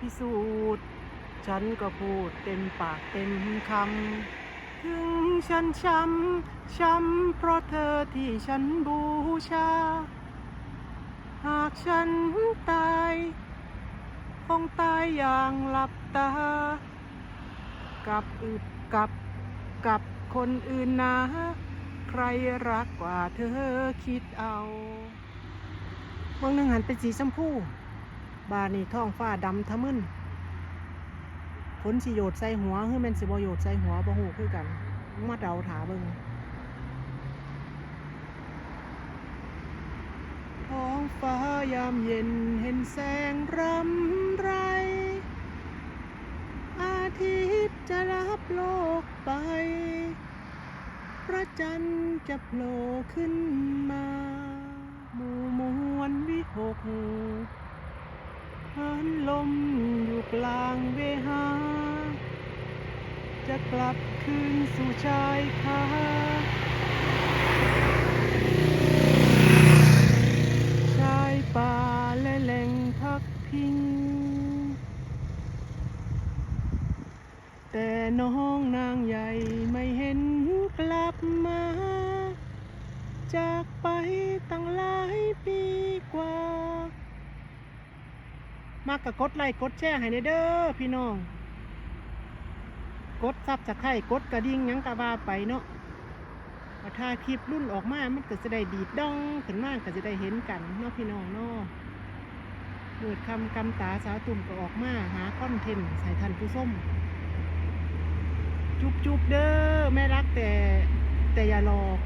พิสูจน์ ฉันก็พูดเต็มปากเต็มคำ ถึงฉันช้ำ ช้ำเพราะเธอที่ฉันบูชา หากฉันตายคงตายอย่างหลับตา กับอึดกับกับคนอื่นนะ ใครรักกว่าเธอคิดเอาบางหนึ่งหันเป็นสีชมพู บานนี่ท้องฟ้าดำทะมึนฝนสิโยดใส่หัวคือแม่นสิบ่โยดใส่หัวบ่ฮู้คือกันมาเดาถาเบิ่งท้องฟ้ายามเย็นเห็นแสงรำไร อาทิตย์จะรับโลกไป พระจันทร์จะโผล่ขึ้นมา หมู่มวลวิหก เฮินลมอยู่กลางเวหา จะกลับคืนสู่ชายคาชายป่าและแหล่งพักพิง แต่น้องนางใหญ่ไม่เห็นกลับมา จากไปตั้งหลายปีกว่า มากกะกดไลค์กดแชร์ให้เด้อพี่น้อง กดซับสไครต์กดกระดิ่งยังกะว่าไปเนาะว่าถ้าคลิปรุ่นออกมามันก็จะได้ดีดดองขึ้นมากก็จะได้เห็นกันเนาะพี่น้องเนาะเกิดคำกำตาสาวตุ่มก็ออกมาหาคอนเทนต์ใส่ทันผู้ส้ม จุบจุบเด้อแม่รักแต่แต่อย่าหลอก